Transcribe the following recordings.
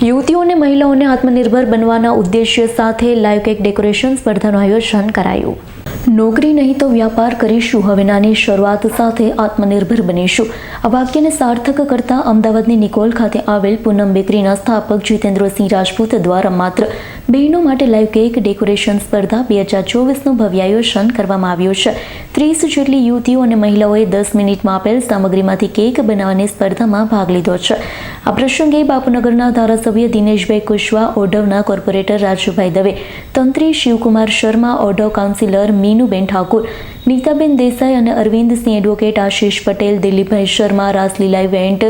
યુવતીઓ અને મહિલાઓને આત્મનિર્ભર બનવાના ઉદ્દેશ્ય સાથે લાઈવ કેક ડેકોરેશન સ્પર્ધાનું આયોજન કરાયું. નોકરી નહીં તો વ્યાપાર કરીશું. હવે નાની શરૂઆત સાથે આત્મનિર્ભર બનીશું. આ વાક્યને સાર્થક કરતા અમદાવાદની નિકોલ ખાતે આવેલ પૂનમ બેકરીના સ્થાપક જીતેન્દ્રસિંહ રાજપૂત દ્વારા માત્ર બહેનો માટે લાઈવ કેક ડેકોરેશન સ્પર્ધા બે હજાર ચોવીસનું ભવ્ય આયોજન કરવામાં આવ્યું છે. ત્રીસ જેટલી યુવતીઓ અને મહિલાઓએ દસ મિનિટમાં આપેલ સામગ્રીમાંથી કેક બનાવવાની સ્પર્ધામાં ભાગ લીધો છે. આ પ્રસંગે બાપુનગરના ધારાસભ્ય દિનેશભાઈ કુશવા, ઓઢવના કોર્પોરેટર રાજુભાઈ દવે, તંત્રી શિવકુમાર શર્મા, ઓઢવ કાઉન્સિલર મીનુબેન ઠાકુર, નીતાબેન દેસાઈ અને અરવિંદસિંહ એડવોકેટ આશીષ પટેલ, દિલીપભાઈ શર્મા રાસલીલા ઇવેન્ટ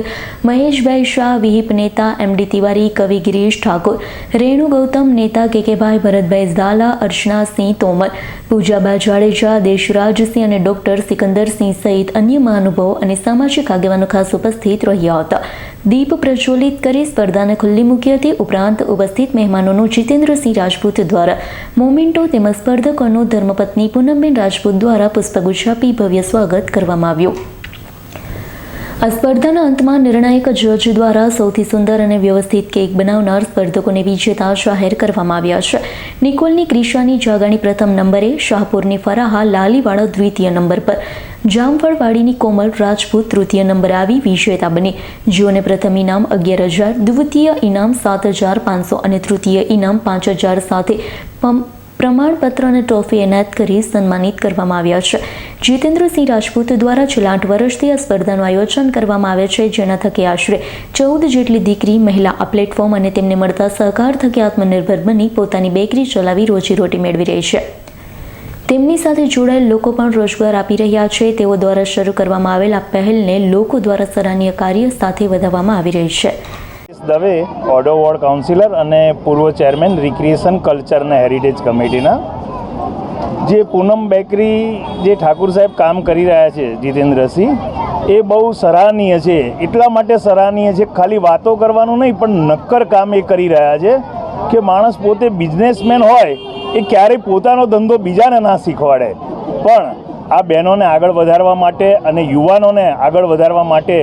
મહેશભાઈ શાહ, વિહિપ નેતા એમડી તિવારી, કવિ ગિરીશ ઠાકોર, રેણુ ગૌતમ નેતા કેકેભાઈ ભરતભાઈ ઝાલા અર્ચનાસિંહ તોમર, પૂજાબા જાડેજા દેશરાજસિંહ અને ડોક્ટર સિકંદરસિંહ સહિત અન્ય મહાનુભાવો અને સામાજિક આગેવાનો ખાસ ઉપસ્થિત રહ્યા હતા. દીપ પ્રજ્વલિત કરી સ્પર્ધાને ખુલ્લી મૂકી હતી. ઉપરાંત ઉપસ્થિત મહેમાનોનું જીતેન્દ્રસિંહ રાજપૂત દ્વારા મોમેન્ટો તેમજ સ્પર્ધકોનું ધર્મપત્ની પૂનમબેન રાજપૂત દ્વારા પુષ્પગુચ્છ આપી ભવ્ય સ્વાગત કરવામાં આવ્યું. આ સ્પર્ધાના અંતમાં નિર્ણાયક જજ દ્વારા સૌથી સુંદર અને વ્યવસ્થિત કેક બનાવનાર સ્પર્ધકોને વિજેતા જાહેર કરવામાં આવ્યા છે. નિકોલની ક્રિશાની જાગાણી પ્રથમ નંબરે શાહપુરની ફરાહા લાલીવાળા દ્વિતીય નંબર પર. જામફળવાડીની કોમલ રાજપૂત તૃતીય નંબર આવી વિજેતા બની. જેઓને પ્રથમ ઇનામ અગિયાર હજાર, દ્વિતીય ઇનામ સાત હજાર પાંચસો અને તૃતીય ઇનામ પાંચ હજાર સાથે પમ- પ્રમાણપત્ર અને ટ્રોફી એનાયત કરી સન્માનિત કરવામાં આવ્યા છે. જીતેન્દ્રસિંહ રાજપૂત દ્વારા છેલ્લા આઠ વર્ષથી આ સ્પર્ધાનું આયોજન કરવામાં આવે છે, જેના થકી આશરે ચૌદ જેટલી દીકરી મહિલા આ પ્લેટફોર્મ અને તેમને મળતા સહકાર થકી આત્મનિર્ભર બની પોતાની બેકરી ચલાવી રોજીરોટી મેળવી રહી છે. તેમની સાથે જોડાયેલ લોકો પણ રોજગાર આપી રહ્યા છે. તેઓ દ્વારા શરૂ કરવામાં આવેલ આ પહેલને લોકો દ્વારા સરાહનીય કાર્ય સાથે વધાવવામાં આવી રહી છે. દવે ઓડો વોર્ડ કાઉન્સિલર અને પૂર્વ ચેરમેન રિક્રિએશન કલ્ચર અને હેરિટેજ કમિટીના. જે પૂનમ બેકરી, જે ઠાકુર સાહેબ કામ કરી રહ્યા છે, જીતેન્દ્રસિંહ, એ બહુ સરાહનીય છે. એટલા માટે સરાહનીય છે ખાલી વાતો કરવાનું નહીં, પણ નક્કર કામ એ કરી રહ્યા છે કે માણસ પોતે બિઝનેસમેન હોય, એ ક્યારેય પોતાનો ધંધો બીજાને ના શીખવાડે. પણ આ બહેનોને આગળ વધારવા માટે અને યુવાનોને આગળ વધારવા માટે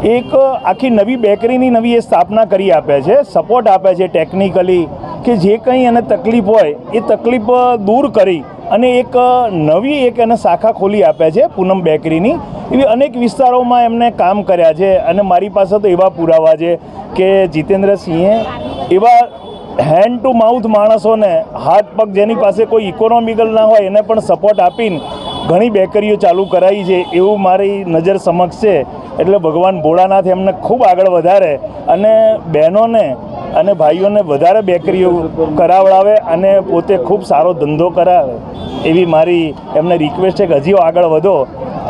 એક આખી નવી બેકરીની નવી એ સ્થાપના કરી આપે છે સપોર્ટ આપે છે ટેકનિકલી કે જે કંઈ એને તકલીફ હોય, એ તકલીફ દૂર કરી અને એક નવી એક એને શાખા ખોલી આપે છે પૂનમ બેકરીની. એવી અનેક વિસ્તારોમાં એમને કામ કર્યા છે અને મારી પાસે તો એવા પુરાવા છે કે જીતેન્દ્રસિંહે એવા હેન્ડ ટુ માઉથ માણસોને હાથ પગ જેની પાસે કોઈ ઇકોનોમિકલ ના હોય એને પણ સપોર્ટ આપીને ઘણી બેકરીઓ ચાલુ કરાવી છે, એવું મારી નજર સમક્ષ છે. એટલે ભગવાન ભોળાનાથ એમને ખૂબ આગળ વધારે અને બહેનોને અને ભાઈઓને વધારે બેકરીઓ કરાવડાવે અને પોતે ખૂબ સારો ધંધો કરાવે. એવી મારી એમને રિક્વેસ્ટ છે કે હજી આગળ વધો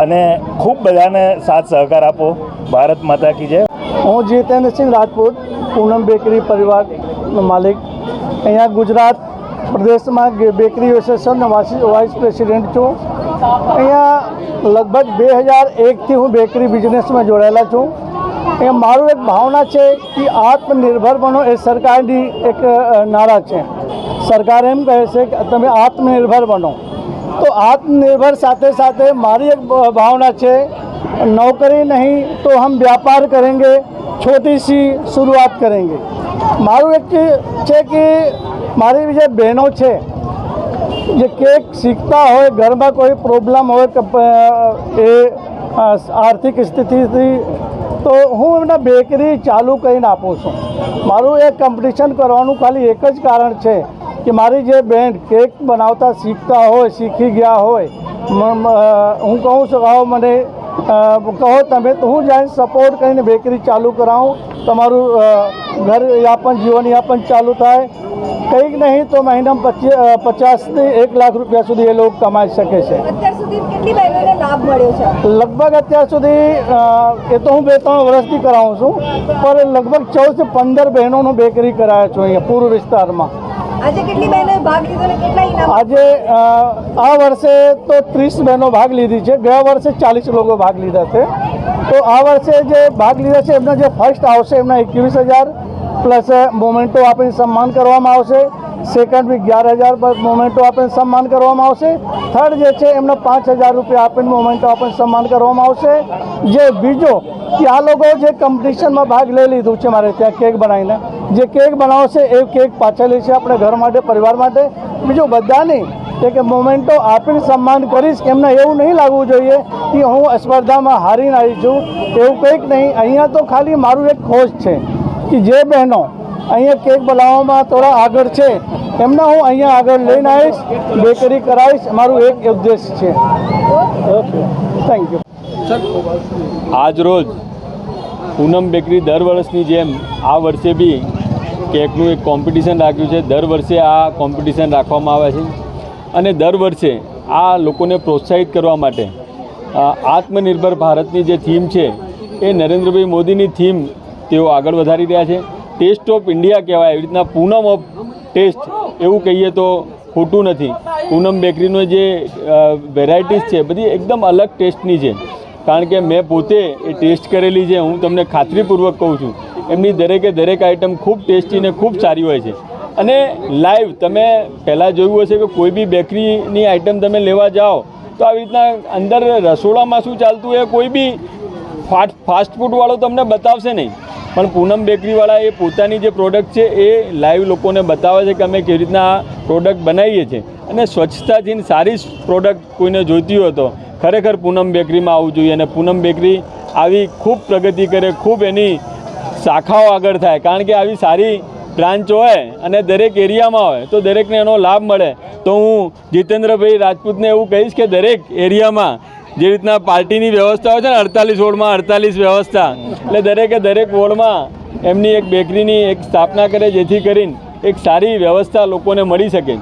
અને ખૂબ બધાને સાથ સહકાર આપો. ભારત માતા કી જય. હું જીતેન્દ્રસિંહ રાજપૂત, પૂનમ બેકરી પરિવારનો માલિક. અહીંયા ગુજરાત પ્રદેશમાં બેકરી એસોસિએશન વાઇસ પ્રેસિડેન્ટ છું. અહીંયા લગભગ બે હજાર એકથી હું બેકરી બિઝનેસમાં જોડાયેલા છું. અહીંયા મારું એક ભાવના છે કે આત્મનિર્ભર બનો એ સરકારની એક નારા છે. સરકાર એમ કહે છે કે તમે આત્મનિર્ભર બનો. તો આત્મનિર્ભર સાથે સાથે મારી એક ભાવના છે, નોકરી નહીં તો હમ વ્યાપાર કરેંગે, છોટી સી શરૂઆત કરેંગે. મારું એક છે કે મારી જે બહેનો છે જે કેક શીખતા હોય, ઘરમાં કોઈ પ્રોબ્લેમ હોય એ આર્થિક સ્થિતિથી, તો હું એમને બેકરી ચાલુ કરીને આપું છું. મારું એ કોમ્પિટિશન કરવાનું ખાલી એક જ કારણ છે કે મારી જે બેન કેક બનાવતા શીખતા હોય, શીખી ગયા હોય હું કહું છું, આવો મને કહો તમે, તો હું જઈને સપોર્ટ કરીને બેકરી ચાલુ કરાવું. તમારું ઘર યાપન જીવન યાપન ચાલુ થાય. કંઈક નહીં તો મહિનામાં પચીસ પચાસથી એક લાખ રૂપિયા સુધી એ લોકો કમાઈ શકે છે. લગભગ અત્યાર સુધી એ તો હું બે ત્રણ વર્ષથી કરાવું છું પણ લગભગ ચૌદથી પંદર બહેનોનું બેકરી કરાવ્યો છું અહીંયા પૂર્વ વિસ્તારમાં. આજે આ વર્ષે તો ત્રીસ બહેનો ભાગ લીધી છે ગયા વર્ષે ચાલીસ લોકો ભાગ લીધા છે. તો આ વર્ષે જે ભાગ લીધા છે, એમના જે ફર્સ્ટ આવશે, એમના એકવીસ હજાર પ્લસ મોમેન્ટો આપીને સન્માન કરવામાં આવશે. સેકન્ડ બી અગિયાર હજાર મોમેન્ટો આપીને સન્માન કરવામાં આવશે. થર્ડ જે છે, એમને પાંચ હજાર રૂપિયા આપીને મોમેન્ટો આપીને સન્માન કરવામાં આવશે. જે બીજો, કે આ લોકો જે કોમ્પિટિશનમાં ભાગ લઈ લીધું છે મારે ત્યાં કેક બનાવીને, જે કેક બનાવશે, એ કેક પાછળ છે આપણે ઘર માટે, પરિવાર માટે. બીજું બધાની એક મોમેન્ટો આપીને સન્માન કરીશ, એમને એવું નહીં લાગવું જોઈએ કે હું સ્પર્ધામાં હારીને આવી છું. એવું કંઈક નહીં. અહીંયા તો ખાલી મારું એક ખોજ છે કે જે બહેનો અહીંયા કેક બનાવવામાં થોડા આગળ છે, એમને હું અહીંયા આગળ લઈને આવીશ, બેકરી કરાવીશ. મારું એક ઉદ્દેશ છે. ઓકે થેન્ક યુ આજ રોજ પૂનમ બેકરી દર વર્ષની જેમ આ વર્ષે બી કેકનું એક કોમ્પિટિશન રાખ્યું છે. દર વર્ષે આ કોમ્પિટિશન રાખવામાં આવે છે. અને દર વર્ષે આ લોકોને પ્રોત્સાહિત કરવા માટે આત્મનિર્ભર ભારતની જે થીમ છે, એ નરેન્દ્રભાઈ મોદીની થીમ તેઓ આગળ વધારી રહ્યા છે. ટેસ્ટ ઓફ ઇન્ડિયા કહેવાય, એવી રીતના પૂનમ ઓફ ટેસ્ટ એવું કહીએ તો ખોટું નથી. પૂનમ બેકરીનો જે વેરાયટીઝ છે, બધી એકદમ અલગ ટેસ્ટની છે. કારણ કે મેં પોતે એ ટેસ્ટ કરેલી છે, હું તમને ખાતરીપૂર્વક કહું છું. એમની દરેકે દરેક આઈટમ ખૂબ ટેસ્ટી ને ખૂબ સારી હોય છે. અને લાઈવ તમે પહેલાં જોયું હશે કે કોઈ બી બેકરીની આઈટમ તમે લેવા જાઓ, તો આવી રીતના અંદર રસોડામાં શું ચાલતું હોય કોઈ બી ફાસ્ટ ફાસ્ટ ફૂડવાળો તમને બતાવશે નહીં. પણ પૂનમ બેકરીવાળા એ પોતાની જે પ્રોડક્ટ છે એ લાઈવ લોકોને બતાવે છે કે અમે કેવી રીતના આ પ્રોડક્ટ બનાવીએ છીએ. અને સ્વચ્છતાથી સારી પ્રોડક્ટ કોઈને જોઈતી હોય તો ખરેખર પૂનમ બેકરીમાં આવવું જોઈએ અને પૂનમ બેકરી આવી ખૂબ પ્રગતિ કરે, ખૂબ એની શાખાઓ આગળ થાય. કારણ કે આવી સારી બ્રાન્ચ હોય અને દરેક એરિયામાં હોય, તો દરેકને એનો લાભ મળે. તો હું જીતેન્દ્રભાઈ રાજપૂતને એવું કહીશ કે દરેક એરિયામાં જે રીતના પાર્ટીની વ્યવસ્થા હોય છે ને, અડતાલીસ વોર્ડમાં અડતાલીસ વ્યવસ્થા, એટલે દરેકે દરેક વોર્ડમાં એમની એક બેકરીની એક સ્થાપના કરે, જેથી કરીને એક સારી વ્યવસ્થા લોકોને મળી શકે.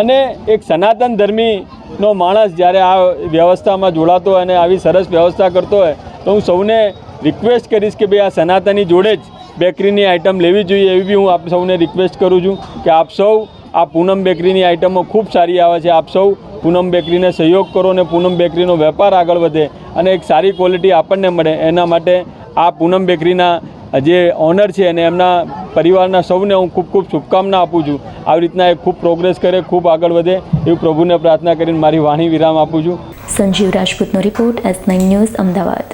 અને એક સનાતન ધર્મીનો માણસ જ્યારે આ વ્યવસ્થામાં જોડાતો હોય અને આવી સરસ વ્યવસ્થા કરતો હોય, તો હું સૌને રિક્વેસ્ટ કરીશ કે ભાઈ આ સનાતની જોડે જ બેકરીની આઇટમ લેવી જોઈએ એવી બી હું આપ સૌને રિક્વેસ્ટ કરું છું કે આપ સૌ આ પૂનમ બેકરીની આઇટમો ખૂબ સારી આવે છે. આપ સૌ પૂનમ બેકરીને સહયોગ કરો અને પૂનમ બેકરીનો વેપાર આગળ વધે અને એક સારી ક્વોલિટી આપણને મળે. એના માટે આ પૂનમ બેકરીના જે ઓનર છે અને એમના પરિવારના સૌને હું ખૂબ ખૂબ શુભકામના આપું છું. આવી રીતના એ ખૂબ પ્રોગ્રેસ કરે, ખૂબ આગળ વધે એવું પ્રભુને પ્રાર્થના કરીને મારી વાણી વિરામ આપું છું. Sanjeev રાજપૂતનો report S nine news Ahmedabad.